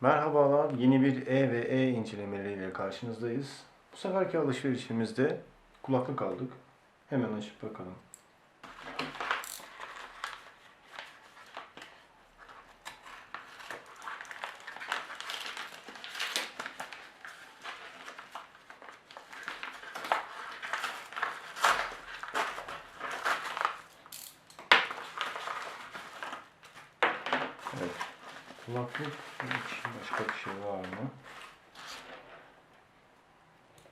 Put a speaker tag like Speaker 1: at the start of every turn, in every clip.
Speaker 1: Merhabalar, yeni bir E ve E incelemeleriyle karşınızdayız. Bu seferki alışverişimizde kulaklık aldık. Hemen açıp bakalım. Evet. Kulaklık hiç başka bir şey var mı?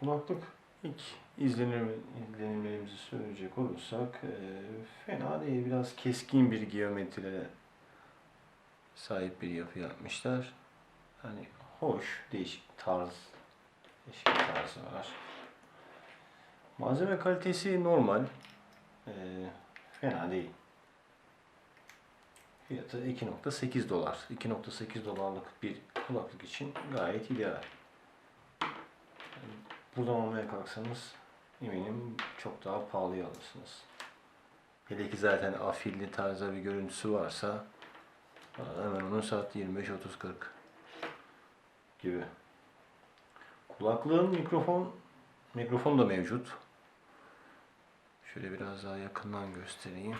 Speaker 1: Kulaklık ilk izlenim, izlenimlerimizi söyleyecek olursak e, fena değil. Biraz keskin bir geometrilere sahip bir yapı yapmışlar. Hani hoş, değişik tarz, değişik bir tarzı var. Malzeme kalitesi normal. E, fena değil. Fiyatı 2.8 dolar. 2.8 dolarlık bir kulaklık için gayet ideal. Buradan almaya kalksanız eminim çok daha pahalıya alırsınız. Hele ki zaten afilli tarzda bir görüntüsü varsa hemen onun saat 25 30 40 gibi. Kulaklığın mikrofon mikrofon da mevcut. Şöyle biraz daha yakından göstereyim.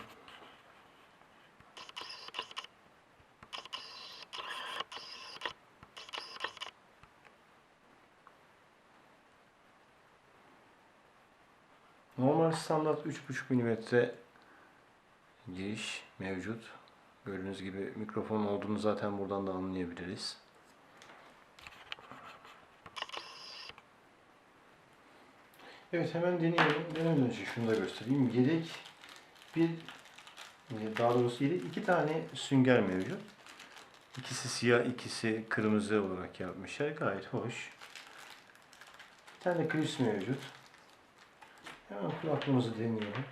Speaker 1: Normal standart 3.5 mm giriş mevcut. Gördüğünüz gibi mikrofon olduğunu zaten buradan da anlayabiliriz. Evet hemen deneyelim. Deneden önce şunu da göstereyim. Yedek bir daha doğrusu yedek iki tane sünger mevcut. İkisi siyah, ikisi kırmızı olarak yapmışlar. Gayet hoş. Bir tane klips mevcut. Hemen kulaklığımızı deneyelim.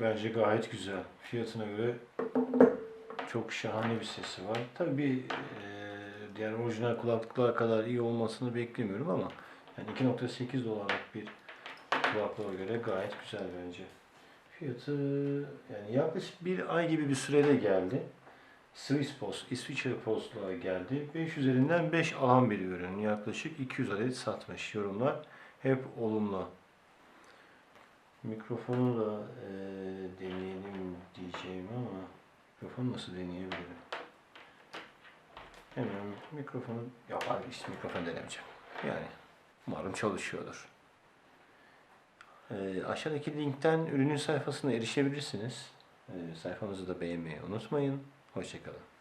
Speaker 1: Bence gayet güzel. Fiyatına göre çok şahane bir sesi var. Tabii e, diğer orijinal kulaklıklar kadar iyi olmasını beklemiyorum ama yani 2.8 dolarlık bir kulaklığa göre gayet güzel bence. Fiyatı yani yaklaşık bir ay gibi bir sürede geldi. Swiss Post, İsviçre Post'la geldi. 5 üzerinden 5 alan bir ürün. Yaklaşık 200 adet satmış. Yorumlar hep olumlu. Mikrofonu da e, deneyelim diyeceğim ama mikrofonu nasıl deneyebilirim? Hemen mikrofonu yapar işte mikrofon denemeyeceğim. Yani umarım çalışıyordur. E, aşağıdaki linkten ürünün sayfasına erişebilirsiniz. E, sayfamızı da beğenmeyi unutmayın. Hoşçakalın.